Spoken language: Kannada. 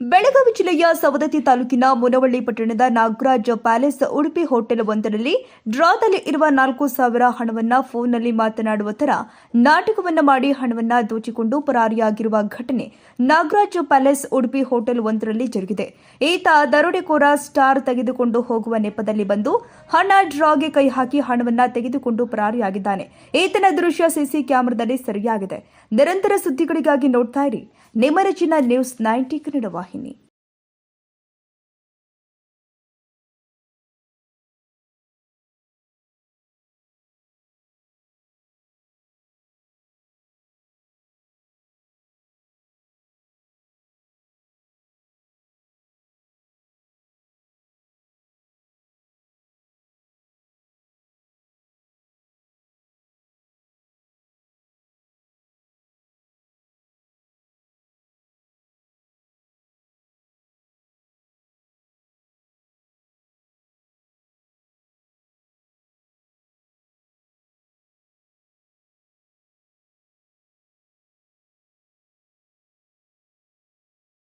ಬೆಳಗಾವಿ ಜಿಲ್ಲೆಯ ಸವದತ್ತಿ ತಾಲೂಕಿನ ಮುನವಳ್ಳಿ ಪಟ್ಟಣದ ನಾಗರಾಜ್ ಪ್ಯಾಲೇಸ್ ಉಡುಪಿ ಹೋಟೆಲ್ ಒಂದರಲ್ಲಿ ಡ್ರಾದಲ್ಲಿ ಇರುವ ನಾಲ್ಕು ಸಾವಿರ ಹಣವನ್ನು ಫೋನ್ನಲ್ಲಿ ಮಾತನಾಡುವ ತರ ನಾಟಕವನ್ನ ಮಾಡಿ ಹಣವನ್ನ ದೋಚಿಕೊಂಡು ಪರಾರಿಯಾಗಿರುವ ಘಟನೆ ನಾಗರಾಜ್ ಪ್ಯಾಲೇಸ್ ಉಡುಪಿ ಹೋಟೆಲ್ ಒಂದರಲ್ಲಿ ಜರುಗಿದೆ. ಈತ ದರೋಡೆಕೋರ ಸ್ಟಾರ್ ತೆಗೆದುಕೊಂಡು ಹೋಗುವ ನೆಪದಲ್ಲಿ ಬಂದು ಹಣ ಡ್ರಾಗೆ ಕೈ ಹಾಕಿ ಹಣವನ್ನ ತೆಗೆದುಕೊಂಡು ಪರಾರಿಯಾಗಿದ್ದಾನೆ. ಈತನ ದೃಶ್ಯ ಸಿಸಿ ಕ್ಯಾಮೆರಾದಲ್ಲಿ ಸರಿಯಾಗಿದೆ. ನಿರಂತರ ಸುದ್ದಿಗಳಿಗಾಗಿ ನೋಡ್ತಾ ಇರಿ. ನಿಮ್ಮ ನ್ಯೂಸ್ ನೈಂಟಿ ಕನ್ನಡ বাহিনী